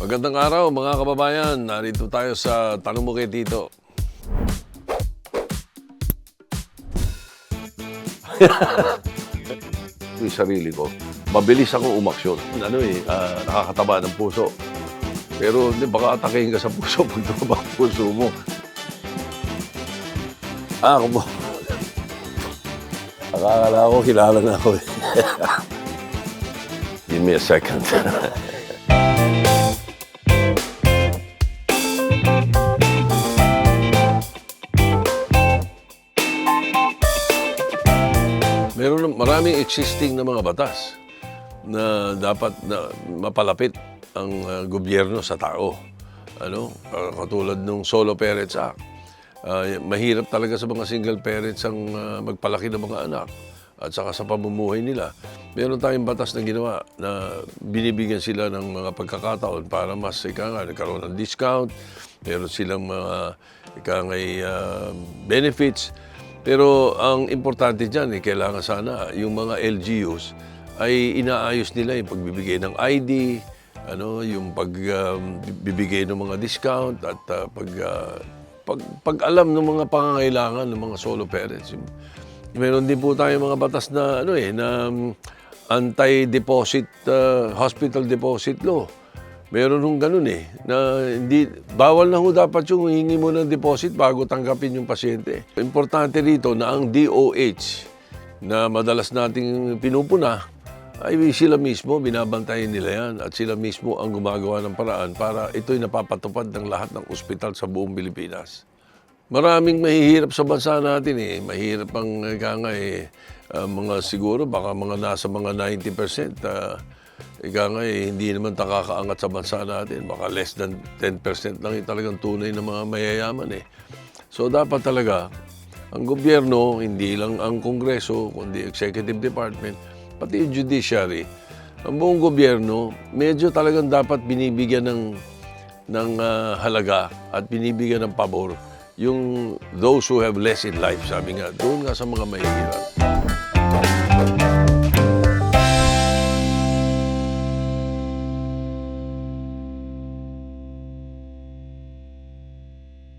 Magandang araw mga kababayan. Narito tayo sa Tanong Mo Kay Tito. yung sarili ko, mabilis ako umaksyon. Ano eh, ah, nakakataba ng puso. Pero hindi, baka atakehin ka sa puso pag tumaba ang puso mo. Ah, ako mo. Akala ko, kilala na ako eh. Give me a second. Meron ng- maraming existing na mga batas na dapat na mapalapit ang uh, gobyerno sa tao. Ano? Uh, katulad ng Solo Parents Act. Uh, mahirap talaga sa mga single parents ang uh, magpalaki ng mga anak at saka sa pamumuhay nila. Meron tayong batas na ginawa na binibigyan sila ng mga pagkakataon para mas ika nga, nagkaroon ng discount, meron silang mga ika nga, uh, benefits. Pero ang importante dyan, eh, kailangan sana yung mga LGUs ay inaayos nila yung pagbibigay ng ID, ano, yung pagbibigay ng mga discount at ah, pag, ah, pag, pag-alam ng mga pangangailangan ng mga solo parents. Meron din po tayo mga batas na ano eh na um, anti-deposit uh, hospital deposit law. Meron hong ganun eh na hindi bawal na ho dapat yung hingi mo ng deposit bago tanggapin yung pasyente. Importante rito na ang DOH na madalas nating pinupuna ay sila mismo binabantayan nila yan at sila mismo ang gumagawa ng paraan para ito'y napapatupad ng lahat ng ospital sa buong Pilipinas. Maraming mahihirap sa bansa natin eh. Mahirap ang ika nga eh, ah, mga siguro baka mga nasa mga 90% uh, ika nga eh, hindi naman takakaangat sa bansa natin. Baka less than 10% lang yung talagang tunay ng mga mayayaman eh. So dapat talaga ang gobyerno, hindi lang ang Kongreso, kundi Executive Department, pati yung Judiciary, ang buong gobyerno, medyo talagang dapat binibigyan ng ng ah, halaga at binibigyan ng pabor yung those who have less in life, sabi nga, doon nga sa mga mahihirap.